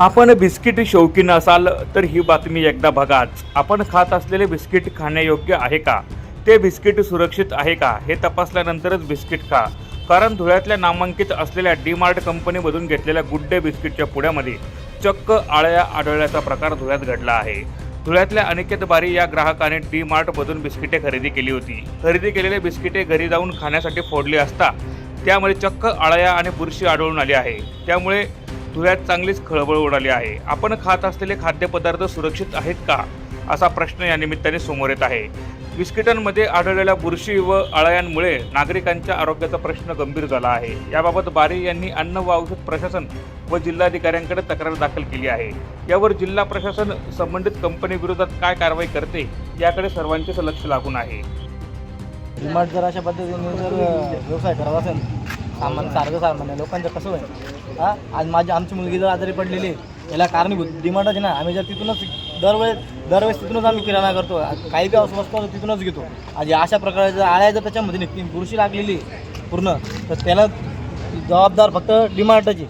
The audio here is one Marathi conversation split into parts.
आपण बिस्किट शौकीन असाल तर ही बातमी एकदा बघाच. आपण खात असलेले बिस्किट खाण्यायोग्य आहे का? ते बिस्किट सुरक्षित आहे का? हे तपासल्यानंतरच बिस्किट खा. कारण धुळ्यातल्या नामांकित असलेल्या डी मार्ट कंपनीमधून घेतलेल्या गुड डे बिस्किटच्या पुड्यामध्ये चक्क आळ्या आढळल्याचा प्रकार धुळ्यात घडला आहे. धुळ्यातल्या अनिकेत बारी या ग्राहकाने डी मार्टमधून बिस्किटे खरेदी केली होती. खरेदी केलेले बिस्किटे घरी जाऊन खाण्यासाठी फोडली असता त्यामध्ये चक्क आळ्या आणि बुरशी आढळून आली आहे. त्यामुळे धुळ्यात चांगलीच खळबळ उडाली आहे. आपण खात असलेले खाद्यपदार्थ सुरक्षित आहेत का? असा प्रश्न या निमित्ताने समोर येत आहे. बिस्किटांमध्ये आढळलेल्या बुरशी व अळयांमुळे नागरिकांच्या आरोग्याचा प्रश्न गंभीर झाला आहे. याबाबत बारी यांनी अन्न व औषध प्रशासन व जिल्हाधिकाऱ्यांकडे तक्रार दाखल केली आहे. यावर जिल्हा प्रशासन संबंधित कंपनी विरोधात काय कारवाई करते याकडे सर्वांचेच लक्ष लागून आहे. जर अशा पद्धतीने जर व्यवसाय करावा असेल सामान सारखं सामान्य लोकांचं कसं होईल? हां? आज माझी आमची मुलगी जर आजारी पडलेली आहे, याला कारणीभूत डिमांडच आहे ना आम्ही जर तिथूनच दरवेळेस दरवेळेस तिथूनच आम्ही किराणा करतो. काही बी वस्तू असतो तिथूनच घेतो. आज अशा प्रकारे जर आळ्या जर त्याच्यामध्ये निघतील बुरशी लागलेली पूर्ण तर त्याला जबाबदार फक्त डिमांडची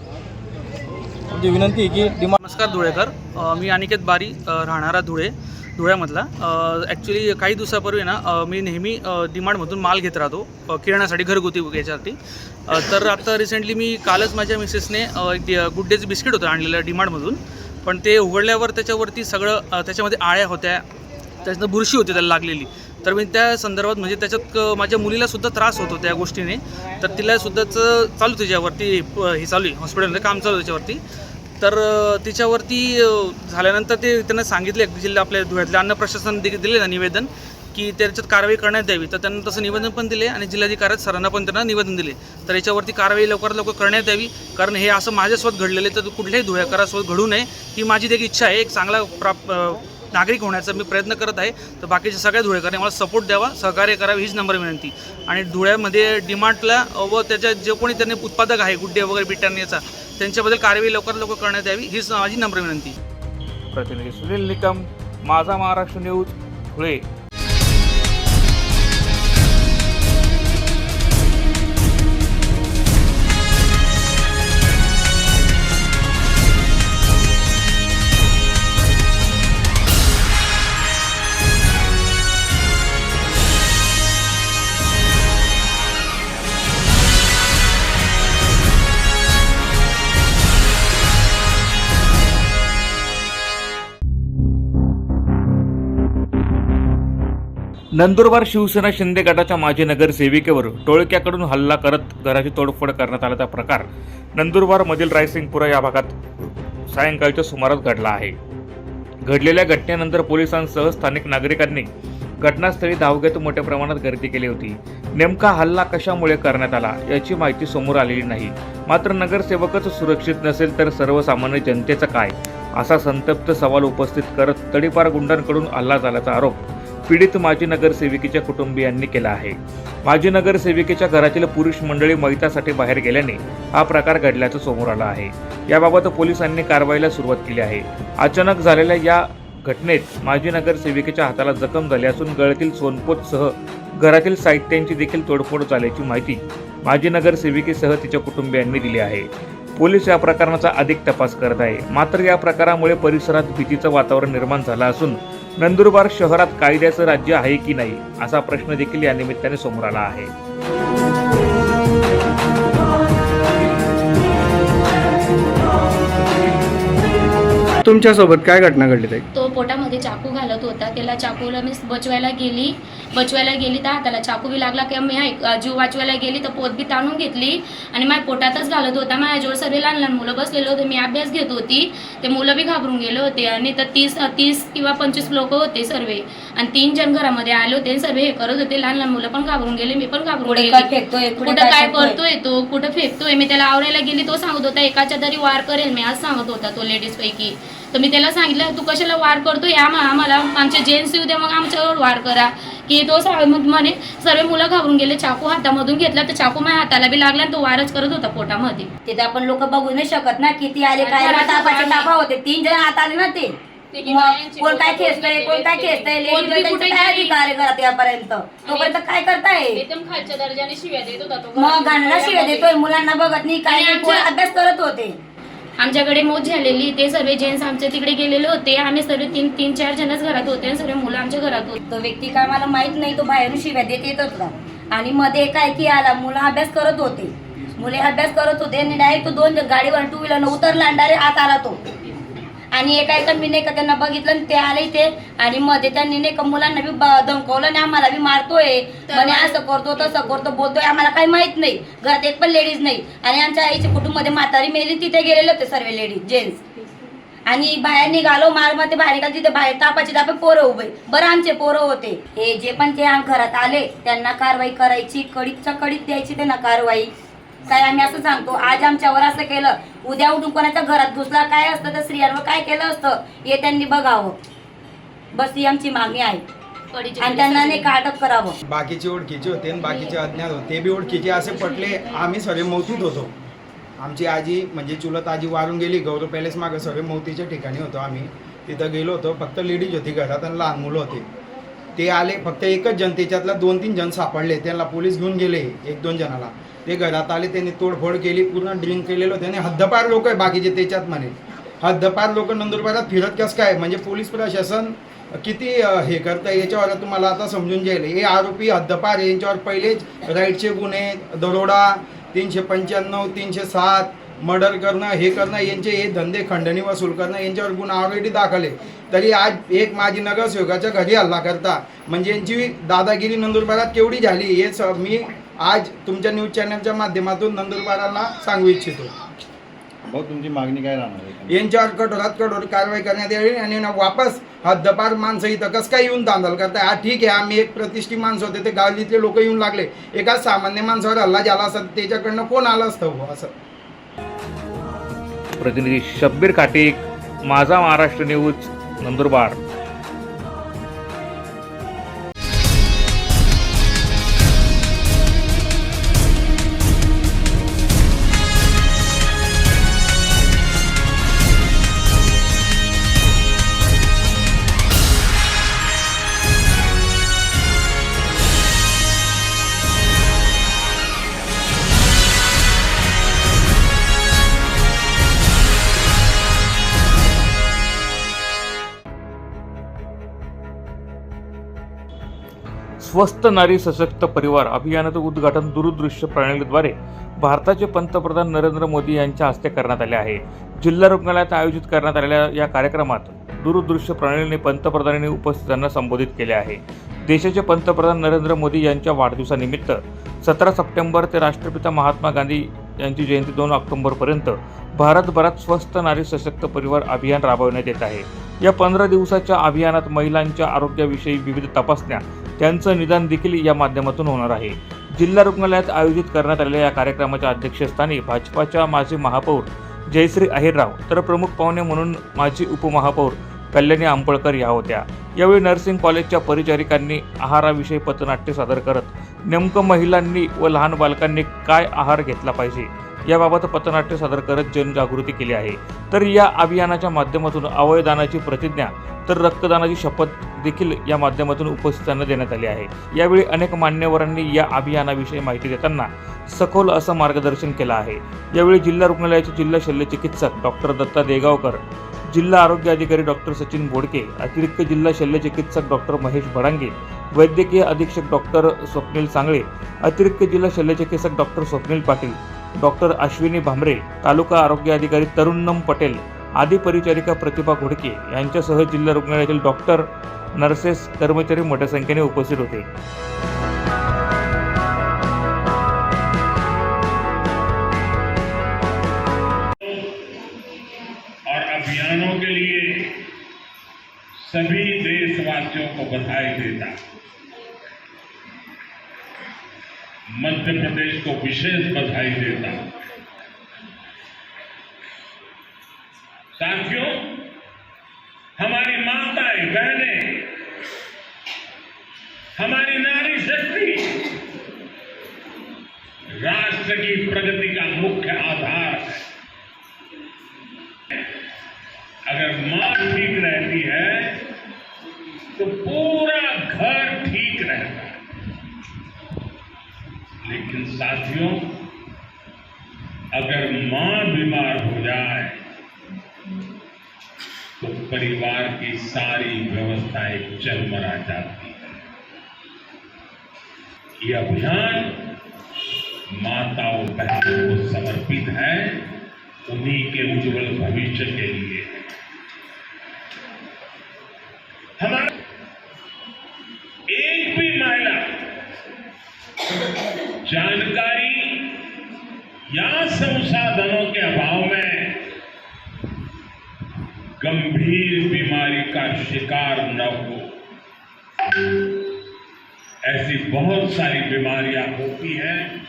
म्हणजे विनंती आहे की डिमांड नमस्कार धुळेकर. मी अनिकेत बारी राहणारा धुळे. धुळ्यामधला ॲक्च्युली काही दिवसापूर्वी ना मी नेहमी डिमांडमधून माल घेत राहतो अ, किराणासाठी घरगुती याच्यासाठी. तर आता रिसेंटली मी कालच माझ्या मिसेसने एक गुड डेचं बिस्किट होतं आणलेलं डिमांडमधून पण ते उघडल्यावर त्याच्यावरती सगळं त्याच्यामध्ये आळ्या होत्या. त्याच्यानं बुरशी होती त्याला लागलेली. तर मी त्या संदर्भात म्हणजे त्याच्यात माझ्या मुलीला सुद्धा त्रास होतो त्या गोष्टीने. तर तिला सुद्धाच चालू त्याच्यावरती प- हे चालू आहे हॉस्पिटलमध्ये काम चालू आहे त्याच्यावरती. तर तिच्यावरती झाल्यानंतर ते त्यांना सांगितले जिल्हा आपल्या धुळ्यातल्या अन्न प्रशासन दिले ना निवेदन की त्याच्यात कारवाई करण्यात यावी तर त्यांना तसं निवेदन पण दिले आणि जिल्हाधिकाऱ्यात सरांना पण त्यांना निवेदन दिले. तर याच्यावरती कारवाई लवकरात लवकर करण्यात यावी कारण हे असं माझ्यासोबत घडलेलं आहे तर कुठल्याही धुळ्याकरासोबत घडू नये. ही माझी देखील इच्छा आहे एक चांगला प्राप नागरिक होण्याचा मी प्रयत्न करत आहे. तर बाकीच्या सगळ्या धुळेकरांनी मला सपोर्ट द्यावा सहकार्य करावे हीच नंबर विनंती. आणि धुळ्यामध्ये डिमांडला व त्याच्या जे कोणी त्यांनी उत्पादक आहे गुड्डे वगैरे बिटान त्यांच्याबद्दल कारवाई लवकरात लवकर करण्यात यावी हीच माझी नम्र विनंती. प्रतिनिधी सुनील निकम माझा महाराष्ट्र न्यूज धुळे. नंदुरबार शिवसेना शिंदे गटाच्या माजी नगरसेविकेवर टोळक्याकडून हल्ला करत घराची तोडफोड करण्यात आल्याचा प्रकार नंदुरबारमधील रायसिंगपुरा या भागात सायंकाळच्या सुमारास घडला आहे. घडलेल्या घटनेनंतर पोलिसांसह स्थानिक नागरिकांनी घटनास्थळी धाव घेत मोठ्या प्रमाणात गर्दी केली होती. नेमका हल्ला कशामुळे करण्यात आला याची माहिती समोर आलेली नाही. मात्र नगरसेवकच सुरक्षित नसेल तर सर्वसामान्य जनतेचं काय? असा संतप्त सवाल उपस्थित करत तडीपार गुंडांकडून हल्ला झाल्याचा आरोप पीडित माजी नगरसेविकेच्या कुटुंबियांनी केला आहे. माजी नगरसेविकेच्या घरातील पुरुष मंडळी मैतासाठी बाहेर गेल्याने हा प्रकार घडल्याचं समोर आलं आहे. याबाबत पोलिसांनी कारवाईला सुरुवात केली आहे. अचानक झालेल्या या घटनेत माजी नगरसेविकेच्या हाताला जखम झाली असून गळतील सोनपोतसह घरातील साहित्यांची देखील तोडफोड झाल्याची माहिती माजी नगरसेविकेसह तिच्या कुटुंबियांनी दिली आहे. पोलीस या प्रकरणाचा अधिक तपास करत आहे. मात्र या प्रकारामुळे परिसरात भीतीचं वातावरण निर्माण झालं असून नंदुरबार शहरात कायद्याचं राज्य आहे की नाही असा प्रश्न देखील या निमित्ताने समोर आला आहे. तुमच्यासोबत काय घटना घडली ताई? पोटामध्ये चाकू घालत होता. त्याला चाकूला मी बचवायला गेली. बचवायला गेली तर हाताला चाकू बी लागला किंवा मी जीव वाचवायला गेली तर पोत बी ताणून घेतली. आणि माझ्या पोटातच घालत होता. माझ्याजवळ सर्व लहान लहान मुलं बसलेले होते. मी अभ्यास घेत होती. ते मुलं बी घाबरून गेले होते. आणि तर तीस तीस किंवा पंचवीस लोक होते सर्व. आणि तीन जण घरामध्ये आले होते सर्व हे करत होते. लहान लहान मुलं पण घाबरून गेले. मी पण घाबरून गेली. कुठं काय? करतोय तो? कुठं फेकतोय? मी त्याला आवरायला गेली. तो सांगत होता एकाच्या तरी वार करेल मी आज सांगत होता तो लेडीज पैकी तर मी त्याला सांगितलं तू कशाला वार करतोय? आम्हा आम्हाला आमचे जेंट्स येऊ द्या मग आमच्यावर वार करा. की तो म्हणे सर्व मुलं घाबरून गेले चाकू हातामधून घेतला तर चाकू माझ्या हाताला बी लागला आणि तो वारच करत होता पोटामध्ये. तिथे आपण लोक बघू नाही शकत ना किती आले काय. तापा होते तीन जण आत आले ना ते. कोण काय खेचतंय कोण काय खेचतंय घरात यापर्यंत? तोपर्यंत काय करताय? खालच्या दर्जाने शिव्या देत होता मग गाणं शिवाय देतोय मुलांना बघत नाही काय अभ्यास करत होते. आमच्याकडे मोज झालेली. ते सर्व जेंट्स आमच्या तिकडे गेलेले होते. आम्ही सर्व तीन तीन चार जणच घरात होते आणि सर्व मुलं आमच्या घरात होते. तो व्यक्ती काय मला माहीत नाही तो बाहेरून शिव्या देत येत होता. आणि मध्ये काय की आला मुलं अभ्यास करत होते. मुले अभ्यास करत होते आणि डायरेक्ट तो दोन गाडीवर टू व्हीलर उतरला आणि डायरेक्ट आत आला तो. आणि एका एका मी नाही का त्यांना बघितलं आणि ते आले ते आणि मध्ये त्यांनी नाही का मुलांना बी ब- धमकावलं आणि आम्हाला बी मारतोय. म्हणे असं करतो तसं करतो बोलतोय आम्हाला काही माहीत नाही. घरात एक पण लेडीज नाही. आणि आमच्या आईच्या कुटुंबामध्ये म्हातारी मेली तिथे गेलेले होते सर्व लेडीज जेंट्स आणि बाहेर निघालो मारमध्ये बाहेर निघालो तिथे बाहेर तापाचे तापे पोरं उभे. बरं आमचे पोरं होते. हे जे पण ते आम- घरात आले त्यांना कारवाई करायची कडीच्या कडीत द्यायची त्यांना कारवाई. काय आम्ही असं सांगतो आज आमच्यावर असं केलं उद्या उठून कोणाच्या घरात घुसला काय असतं तर स्त्रियांवर काय केलं असतं हे त्यांनी बघावं. बस ही आमची मागणी आहे. आणि त्यांना नाही का अटक करावं. बाकीचे ओळखीचे होते आणि बाकीचे अज्ञात होते ते बी ओळखीचे असे पटले आम्ही सर्व मौतीत होतो. आमची आजी म्हणजे चुलत आजी वारून गेली गौरव पॅलेस मागं सर्व मौतीच्या ठिकाणी होतो आम्ही. तिथं गेलो होतो फक्त लेडीज होती घरात आणि लहान मुलं होते. ते आले फक्त एकच जण त्याच्यातला दोन तीन जण सापडले त्यांना पोलीस घेऊन गेले एक दोन जणाला. ते घरात आले त्यांनी तोडफोड केली पूर्ण ड्रिंक केलेलं त्याने हद्दपार लोक आहे बाकीचे त्याच्यात म्हणे. हद्दपार लोक नंदुरबारात फिरत कसं काय? म्हणजे पोलीस प्रशासन किती हे करतं याच्यावर तुम्हाला आता समजून जाईल. हे आरोपी हद्दपार यांच्यावर पहिलेच राईटचे गुन्हे दरोडा तीनशे पंच्याण्णव तीनशे सात मर्डर करणं हे करणं यांचे हे धंदे खंडणी वसूल करणं यांच्यावर गुन्हा ऑलरेडी दाखल आहे. तरी आज एक माजी नगरसेवकाच्या घरी हल्ला करता. म्हणजे यांची दादागिरी नंदुरबारात केवढी झाली? हे स मी आज तुमच्या न्यूज चॅनलच्या माध्यमातून नंदुरबाराला सांगू इच्छितो. भाऊ तुमची मागणी काय राहणार आहे? यांच्यावर कठोरात कठोर कारवाई करण्यात यावी आणि ना वापस हद्दपार माणसं इथं कसं काय येऊन दांदल करताय? हा ठीक आहे आम्ही एक प्रतिष्ठित माणसं होते ते गावलीतले लोक येऊन लागले. एका सामान्य माणसावर हल्ला झाला असत त्याच्याकडनं कोण आलं असतं हो असं? प्रतिनिधी शब्बीर काटिक माझा महाराष्ट्र न्यूज नंदुरबार. स्वस्त नारी सशक्त परिवार अभियानाचं उद्घाटन दूरदृश्य प्रणालीद्वारे भारताचे पंतप्रधान नरेंद्र मोदी यांच्या हस्ते करण्यात आले आहे. जिल्हा रुग्णालयात आयोजित करण्यात आलेल्या या कार्यक्रमात दूरदृश्य प्रणालीने पंतप्रधानांनी उपस्थितांना संबोधित केले आहे. देशाचे पंतप्रधान नरेंद्र मोदी यांच्या वाढदिवसानिमित्त सतरा सप्टेंबर ते राष्ट्रपिता महात्मा गांधी यांची जयंती दोन ऑक्टोबरपर्यंत भारतभरात स्वस्त नारी सशक्त परिवार अभियान राबवण्यात येत आहे. या पंधरा दिवसाच्या अभियानात महिलांच्या आरोग्याविषयी विविध तपासण्या त्यांचं निदान देखील या माध्यमातून होणार आहे. जिल्हा रुग्णालयात आयोजित करण्यात आलेल्या या कार्यक्रमाच्या अध्यक्षस्थानी भाजपाच्या माजी महापौर जयश्री अहिरराव तर प्रमुख पाहुणे म्हणून माजी उपमहापौर कल्याणी आंबळकर या होत्या. यावेळी नर्सिंग कॉलेजच्या परिचारिकांनी आहाराविषयी पथनाट्य सादर करत नेमकं महिलांनी व लहान बालकांनी काय आहार घेतला पाहिजे? याबाबत पथनाट्य सादर करत जनजागृती केली आहे. तर या अभियानाच्या माध्यमातून अवयदानाची प्रतिज्ञा तर रक्तदानाची शपथ देखील या माध्यमातून उपस्थितांना देण्यात आली आहे. यावेळी अनेक मान्यवरांनी या अभियानाविषयी माहिती देताना सखोल असं मार्गदर्शन केलं आहे. यावेळी जिल्हा रुग्णालयाचे जिल्हा शल्यचिकित्सक डॉक्टर दत्ता देगावकर जिल्हा आरोग्य अधिकारी डॉक्टर सचिन बोडके अतिरिक्त जिल्हा शल्यचिकित्सक डॉक्टर महेश भडांगे वैद्यकीय अधीक्षक डॉक्टर स्वप्नील सांगळे अतिरिक्त जिल्हा शल्यचिकित्सक डॉक्टर स्वप्नील पाटील डॉक्टर अश्विनी भांबरे तालुका आरोग्य अधिकारी तरुणम पटेल आदी परिचारिका प्रतिभा घोडके यांच्यासह जिल्हा रुग्णालयातील डॉक्टर नर्सेस कर्मचारी मोठ्या संख्येने उपस्थित होते. और अभियानों के लिए सभी देशवासियों को बधाई देता मध्य प्रदेश को विशेष बधाई देता साथियों लेकिन साथियों, अगर माँ बीमार हो जाए तो परिवार की सारी व्यवस्थाएँ चलमरा जाती है। यह अभियान माताओं बहनों को समर्पित है, उन्हीं के उज्जवल भविष्य के लिए। है हमारा बहुत सारी बीमारियाँ होती हैं,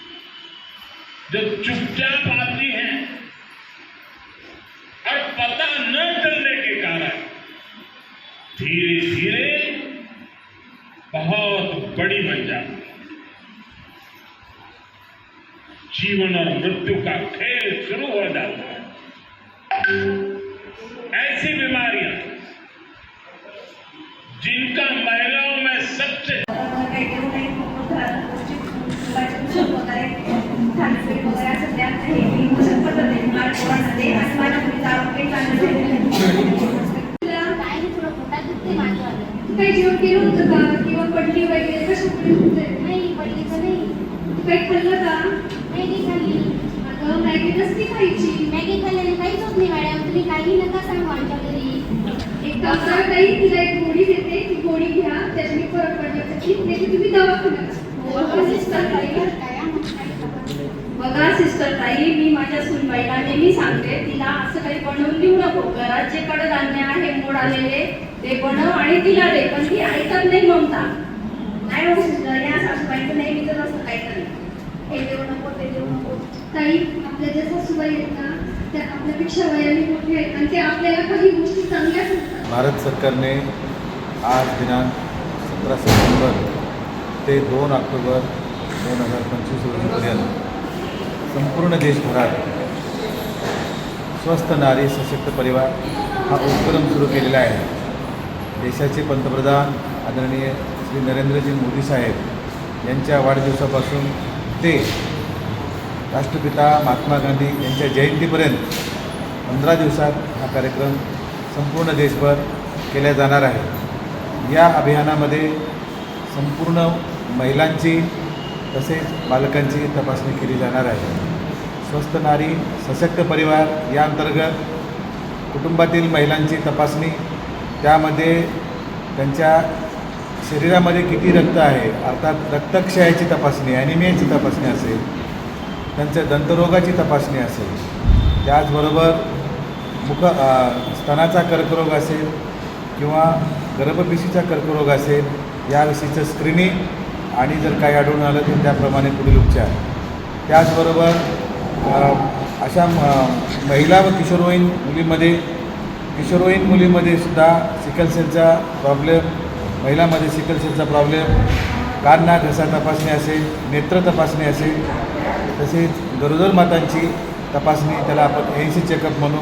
जो चुपचाप आती हैं और पता न चलने के कारण धीरे धीरे बहुत बड़ी बन जाती है। जीवन और मृत्यु का खेल शुरू हो जाता है। ऐसी बीमारियाँ जिनका महिलाओं में सबसे काही जेवण केलं होतं का किंवा पडली वगैरे कशामुळे होते नाही पडलीचं नाही काही खाल्लं का मॅगी खाल्ली अगं मॅगी नसती खायची मॅगी खाल्ल्याने काहीच होत नाही मॅडम तुम्ही काही नका सांगू आमच्या घरी एक काम करा ताई तिला एक गोळी देते ती गोळी घ्या त्याच्याने फरक पडला तर ठीक नाही तुम्ही दवाखान्यात बघा सिस्टर ताई मी माझ्या सुनबाईला नेहमी सांगते तिला असं काही बनवून देऊ नको. घरात जे कडधान्य आहे मोड आलेले ते बनव आणि तिला दे पण ती ऐकत नाही ममता नाही हो सिस्टर या सासूबाईचं नेहमीच असतं काहीतरी हे देऊ नको ते देऊ नको. ताई आपल्या ज्या सासूबाई आहेत ना त्या आपल्यापेक्षा वयाने मोठे आहेत आणि ते आपल्याला काही गोष्टी चांगल्या सांगतात. भारत सरकारने आज दिनांक सतरा सप्टेंबर ते दोन ऑक्टोबर दोन हजार पंचवीस रोजीपर्यंत संपूर्ण देशभरात स्वस्त नारी सशक्त परिवार हा उपक्रम सुरू केलेला आहे. देशाचे पंतप्रधान आदरणीय श्री नरेंद्रजी मोदी साहेब यांच्या वाढदिवसापासून ते राष्ट्रपिता महात्मा गांधी यांच्या जयंतीपर्यंत पंधरा दिवसात हा कार्यक्रम संपूर्ण देशभर केला जाणार आहे. या अभियानामध्ये संपूर्ण महिलांची तसेच बालकांची तपासणी केली जाणार आहे. स्वस्थ नारी सशक्त परिवार या अंतर्गत कुटुंबातील महिलांची तपासणी त्यामध्ये त्यांच्या शरीरामध्ये किती रक्त आहे अर्थात रक्तक्षयाची तपासणी ॲनिमियाची तपासणी असेल त्यांच्या दंतरोगाची तपासणी असेल त्याचबरोबर मुख स्तनाचा कर्करोग असेल किंवा गर्भपिशीचा कर्करोग असेल याविषयीचं स्क्रीनिंग आणि जर काही आढळून आलं तर त्याप्रमाणे पुढील उपचार. त्याचबरोबर अशा म- महिला व किशोरवयीन मुलीमध्ये किशोरवयीन मुलीमध्ये सुद्धा सिकल सेलचा प्रॉब्लेम महिलामध्ये सिकल सेलचा प्रॉब्लेम कान ना घसा तपासणी असेल नेत्र तपासणी असेल तसेच गरोदर मातांची तपासणी त्याला आपण एन सी चेकअप म्हणू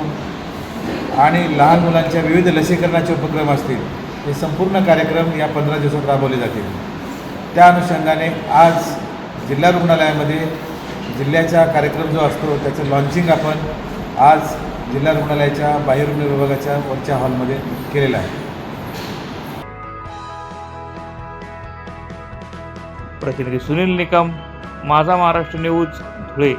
आणि लहान मुलांच्या विविध लसीकरणाचे उपक्रम असतील हे संपूर्ण कार्यक्रम या पंधरा दिवसात राबवले जातील. त्या अनुषंगाने आज जिल्हा रुग्णालयामध्ये जिल्ह्याचा कार्यक्रम जो असतो त्याचं लॉन्चिंग आपण आज जिल्हा रुग्णालयाच्या बाह्यरुग्ण विभागाच्या वरच्या हॉलमध्ये केलेलं आहे. प्रतिनिधी सुनील निकम माझा महाराष्ट्र न्यूज धुळे.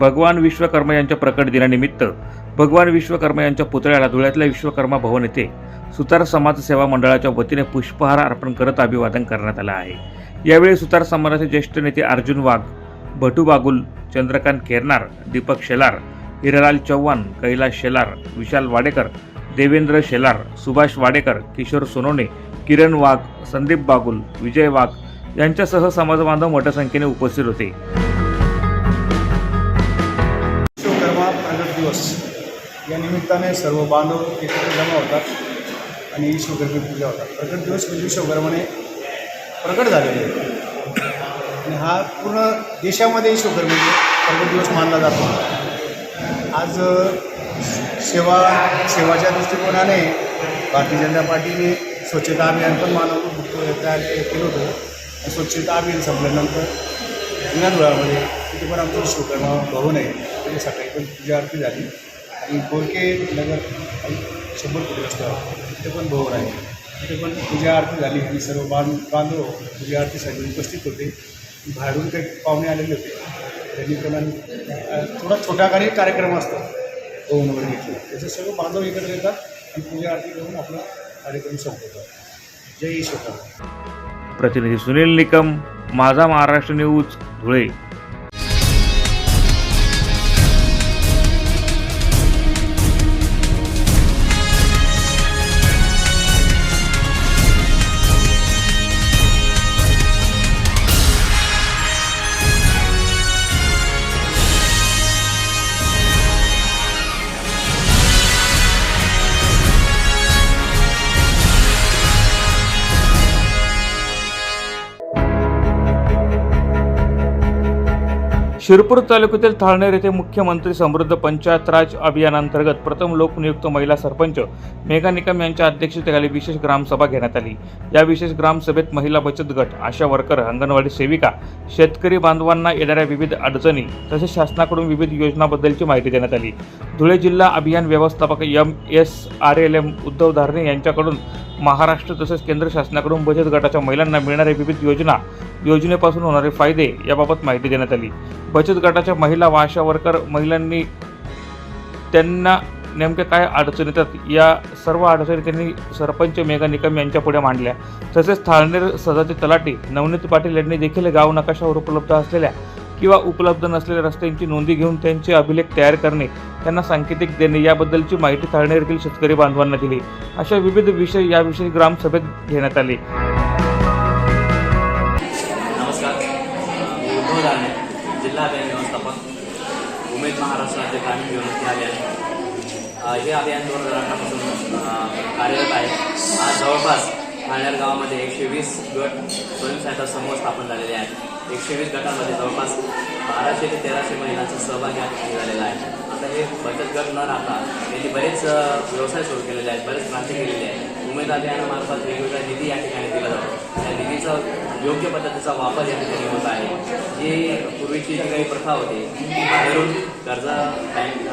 भगवान विश्वकर्मा यांच्या प्रकट दिनानिमित्त भगवान विश्वकर्मा यांच्या पुतळ्याला धुळ्यातल्या विश्वकर्मा भवन येथे सुतार समाज सेवा मंडळाच्या वतीने पुष्पहार अर्पण करत अभिवादन करण्यात आलं आहे. यावेळी सुतार समाजाचे ज्येष्ठ नेते अर्जुन वाघ भटू बागुल चंद्रकांत केरनार दीपक शेलार हिरालाल चव्हाण कैलास शेलार विशाल वाडेकर देवेंद्र शेलार सुभाष वाडेकर किशोर सोनोने किरण वाघ संदीप बागुल विजय वाघ यांच्यासह समाजबांधव मोठ्या संख्येने उपस्थित होते. दिवस या निमित्ताने सर्व बांधव एकत्र जमा होतात आणि ईश्वरगर्भी पूजा होतात. प्रकट दिवस म्हणजे विश्वकर्माने प्रकट झालेले आणि हा पूर्ण देशामध्ये ईश्वरगर्मी प्रकट दिवस मानला जातो. आज सेवा सेवाच्या दृष्टिकोनाने भारतीय जनता पार्टीने स्वच्छता अभियान पण मानव तयार केलं होतं. स्वच्छता अभियान संपल्यानंतर जुन्याधुळामध्ये तिथे पण आमचं विश्वकर्मा भवन आहे. तिथे सकाळी पण पूजा आरती झाली. आणि गोरके नगर शंभर कोटी रस्त्यावर तिथे पण भोवर आहे. तिथे पण पूजा आरती झाली. आणि सर्व बांध बांधव पूजा आरतीसाठी उपस्थित होते. बाहेरून काही पाहुणे आलेले होते. त्यांनी पण थोडा छोटा काही कार्यक्रम असतो. भवन वगैरे घेतला त्याचे सर्व बांधव एकत्र येतात आणि पूजा आरती करून आपला कार्यक्रम संपवतात. जय ईश्वर प्रतिनिधी सुनील निकम माझा महाराष्ट्र न्यूज धुळे. शिरपूर तालुक्यातील थाळनेर येथे मुख्यमंत्री समृद्ध पंचायत राज अभियानांतर्गत प्रथम लोकनियुक्त महिला सरपंच मेघा निकम यांच्या अध्यक्षतेखाली विशेष ग्रामसभा घेण्यात आली. या विशेष ग्रामसभेत महिला बचत गट आशा वर्कर अंगणवाडी सेविका शेतकरी बांधवांना येणाऱ्या विविध अडचणी तसेच शासनाकडून विविध योजनाबद्दलची माहिती देण्यात आली. धुळे जिल्हा अभियान व्यवस्थापक M S R L M Uddhav Dharane यांच्याकडून महाराष्ट्र तसेच केंद्र शासनाकडून बचत गटाच्या महिलांना मिळणाऱ्या विविध योजना योजनेपासून होणारे फायदे याबाबत माहिती देण्यात आली. बचत गटाच्या महिला व आशा वर्कर महिलांनी त्यांना नेमक्या काय अडचणी येतात या सर्व अडचणी त्यांनी सरपंच मेघा निकम यांच्या पुढे मांडल्या. तसेच थाळनेर सदाचे तलाटी नवनीत पाटील यांनी देखील गाव नकाशावर उपलब्ध असलेल्या किंवा उपलब्ध नसलेल्या रस्त्यांची नोंदी घेऊन त्यांचे अभिलेख तयार करणे त्यांना सांकेतिक देणे याबद्दलची माहिती थाळणे देखील शेतकरी बांधवांना दिली. अशा विविध विषय याविषयी ग्रामसभेत घेण्यात आले. जिल्हा अभियान व्यवस्थापक उमेद महाराष्ट्र राज्य ग्रामीण निवडणुकी अभियान हे अभियान दोन हजार अठरापासून कार्यरत आहे. आज जवळपास ठाण्यार गावामध्ये एकशे वीस गट स्वयंसहायता समूह स्थापन झालेले आहेत. एकशे वीस गटांमध्ये जवळपास बाराशे ते तेराशे महिलांचा सहभाग या ठिकाणी झालेला आहे. आता हे बचत गट न राहता त्यांनी बरेच व्यवसाय सुरू केलेले आहेत बरेच क्रांती केलेली आहे उमेद अभियानामार्फत वेगवेगळा निधी या ठिकाणी दिला जातो. त्या निधीचा योग्य पद्धतीचा वापर या ठिकाणी होत आहे. जी पूर्वीची जी काही प्रथा होती ती बाहेरून कर्ज बँक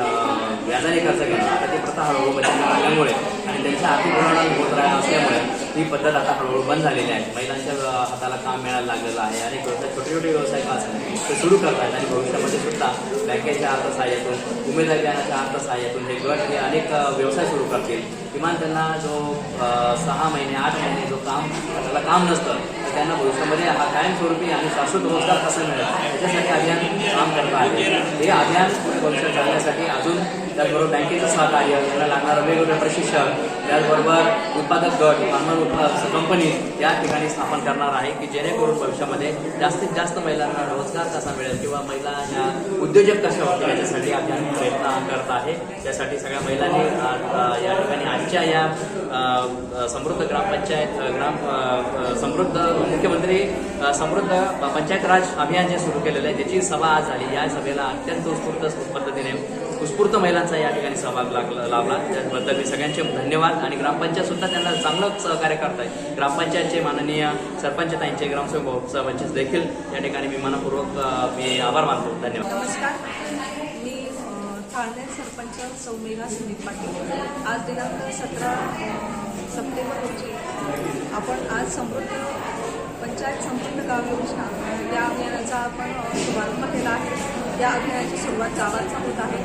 व्याजाने कर्ज घेणं आता ती प्रथा हळूहळू बंद आणि त्यांच्या आर्थिक उलाढाल होत राहिला असल्यामुळे ही पद्धत आता हळूहळू बंद झालेली आहे. महिलांच्या हाताला काम मिळायला लागलेलं आहे आणि व्यवसाय छोटे छोटे व्यवसाय का असतात ते सुरू करत आहेत आणि भविष्यामध्ये सुद्धा बँकेच्या अर्थसहाय्यातून उमेद अभियानाच्या अर्थसहाय्यातून हे गट हे अनेक व्यवसाय सुरू करतील. किमान त्यांना जो सहा महिने आठ महिने जो काम त्याला काम नसतं त्यांना भविष्यामध्ये हा कायमस्वरूपी आणि शाश्वत रोजगार कसा मिळेल? त्याच्यासाठी अभियान काम करत आहे. हे अभियान पुढे भविष्यात चालण्यासाठी अजून त्याचबरोबर बँकेचं सहकार्य त्यांना लागणारं वेगवेगळं प्रशिक्षण त्याचबरोबर उत्पादक गट फार्मर उत्पादक कंपनी या ठिकाणी स्थापन करणार आहे की जेणेकरून भविष्यामध्ये जास्तीत जास्त महिलांना रोजगार कसा मिळेल किंवा महिला ह्या उद्योजक कशा होतील याच्यासाठी अभियान प्रयत्न करत आहे. त्यासाठी सगळ्या महिलांनी या ठिकाणी आजच्या या समृद्ध ग्रामपंचायत ग्राम समृद्ध मुख्यमंत्री समृद्ध पंचायत राज अभियान जे सुरू केलेलं आहे. त्याची सभा आज झाली. या सभेला अत्यंत उत्स्फूर्त पद्धतीने उत्स्फूर्त महिलांचा या ठिकाणी सहभाग लागला लाभला. त्याबद्दल मी सगळ्यांचे धन्यवाद. आणि ग्रामपंचायत सुद्धा त्यांना चांगलं सहकार्य करत आहे ग्रामपंचायतचे माननीय सरपंच ताईंचे ग्रामसेवक सरपंच देखील या ठिकाणी मी मनपूर्वक मी आभार मानतो. धन्यवाद. नमस्कार. मी सरपंच सौमेघा सुनील पाटील. आज दिनांक सतरा सप्टेंबर रोजी आपण आज समृद्ध पंचायत संपूर्ण गाव योजना या अभियानाचा आपण शुभारंभ केला आहे. या अभियानाची सुरुवात गावाचा होत आहे.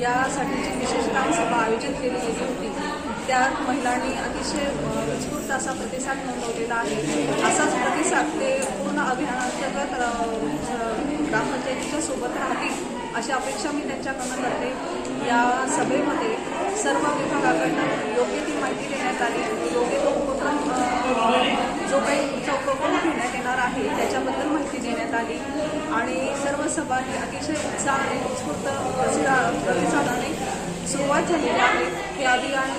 यासाठीची विशेष ग्रामसभा आयोजित केली गेली होती त्यात महिलांनी अतिशय उत्स्फूर्त असा प्रतिसाद नोंदवलेला आहे. असाच प्रतिसाद ते पूर्ण अभियानांतर्गत ग्रामपंचायतीच्या सोबत राहतील अशी अपेक्षा मी त्यांच्याकडनं करते. या सभेमध्ये सर्व विभागाकडनं योग्य ती माहिती देण्यात आली. योग्य तो जो काही जो उपक्रम घेण्यात येणार आहे त्याच्याबद्दल माहिती देण्यात आली. आणि सर्व सभांनी अतिशय उत्साह आणि उत्स्फूर्त प्रतिसादाने सुरुवात झालेली आहे. हे अभियान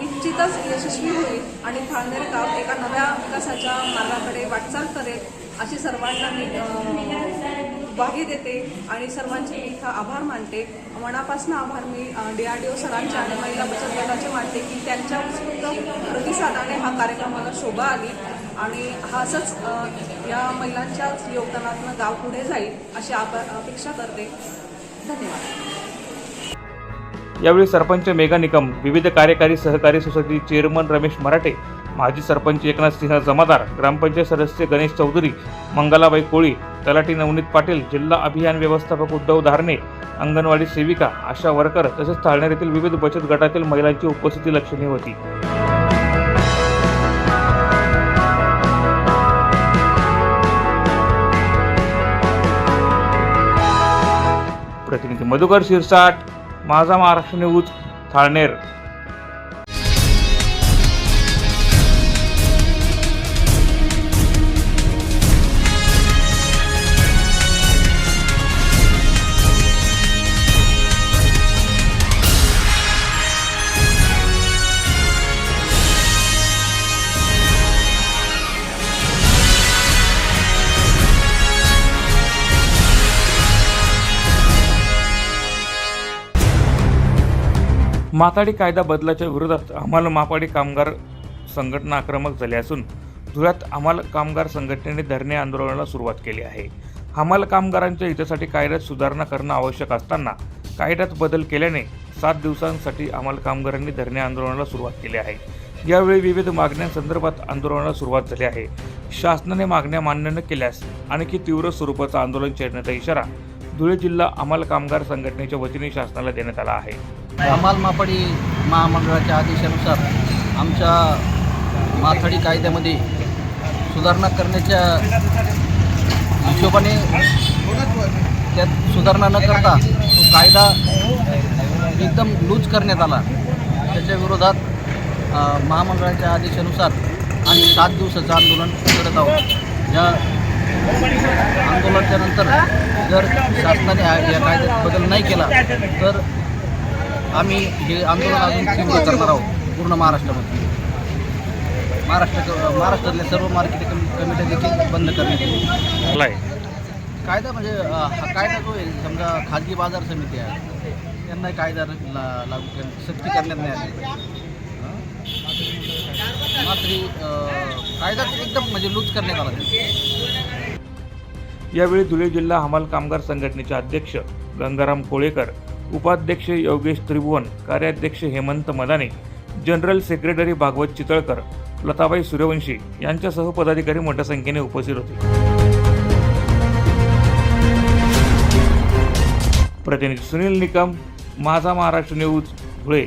निश्चितच यशस्वी होईल आणि थाळनेर गाव एका नव्या विकासाच्या मार्गाकडे वाटचाल करेल अशी सर्वांना मी ग्वाही देते आणि सर्वांचे मी इथं आभार मानते. मनापासून आभार मी डी आर डी ओ सरांचे आणि महिला बचत गटाचे मानते की त्यांच्या उत्स्फूर्त प्रतिसादाने हा कार्यक्रमाला शोभा आली आणि हा असंच या महिलांच्याच योगदानातून गाव पुढे जाईल अशी अपेक्षा करते. धन्यवाद. यावेळी सरपंच मेघा निकम विविध कार्यकारी सहकारी सोसायटी चेअरमन रमेश मराठे माजी सरपंच एकनाथ सिंह जमादार ग्रामपंचायत सदस्य गणेश चौधरी मंगलाबाई कोळी तलाठी नवनीत पाटील जिल्हा अभियान व्यवस्थापक उद्धव धारणे अंगणवाडी सेविका आशा वर्कर तसेच थाळनेर येथील विविध बचत गटातील महिलांची उपस्थिती लक्षणीय होती. प्रतिनिधी मधुकर शिरसाट माझा महाराष्ट्र न्यूज थाळनेर. माथाडी कायदा बदलाच्या विरोधात हमाल मापाडी कामगार संघटना आक्रमक झाली असून धुळ्यात हमाल कामगार संघटनेने धरणे आंदोलनाला सुरुवात केली आहे. हमाल कामगारांच्या हितासाठी कायद्यात सुधारणा करणं आवश्यक असताना कायद्यात बदल केल्याने सात दिवसांसाठी हमाल कामगारांनी धरणे आंदोलनाला सुरुवात केली आहे. यावेळी विविध मागण्यांसंदर्भात आंदोलनाला सुरुवात झाली आहे. शासनाने मागण्या मान्य न केल्यास आणखी तीव्र स्वरूपाचं आंदोलन छेडण्याचा इशारा धुळे जिल्हा हमाल कामगार संघटनेच्या वतीने शासनाला देण्यात आला आहे. हमाल मापाडी महामंडळाच्या आदेशानुसार आमच्या माथाडी कायद्यामध्ये सुधारणा करण्याच्या हिशोबाने त्यात सुधारणा न करता तो कायदा एकदम लूज करण्यात आला. त्याच्या विरोधात महामंडळाच्या आदेशानुसार आम्ही सात दिवसाचं आंदोलन करत आहोत. या आंदोलनाच्या नंतर जर शासनाने या कायद्यात बदल नाही केला तर आम्ही हे आंदोलन अजून तीव्र करणार आहोत पूर्ण महाराष्ट्रामध्ये. महाराष्ट्र महाराष्ट्रातल्या सर्व मार्केट कमी कमिट्या देखील बंद करण्यात येईल आहे कायदा म्हणजे हा कायदा जो आहे समजा खाजगी बाजार समिती आहे त्यांना कायदा ला लागू कर सक्ती करण्यात नाही आली हं? मात्र कायदा एकदम म्हणजे लूज करण्यात आला यावेळी धुळे जिल्हा हमाल कामगार संघटनेचे अध्यक्ष गंगाराम कोळेकर उपाध्यक्ष योगेश त्रिभुवन कार्याध्यक्ष हेमंत मदाने जनरल सेक्रेटरी भागवत चितळकर लताबाई सूर्यवंशी यांच्यासह पदाधिकारी मोठ्या संख्येने उपस्थित होते. प्रतिनिधी सुनील निकम माझा महाराष्ट्र न्यूज धुळे.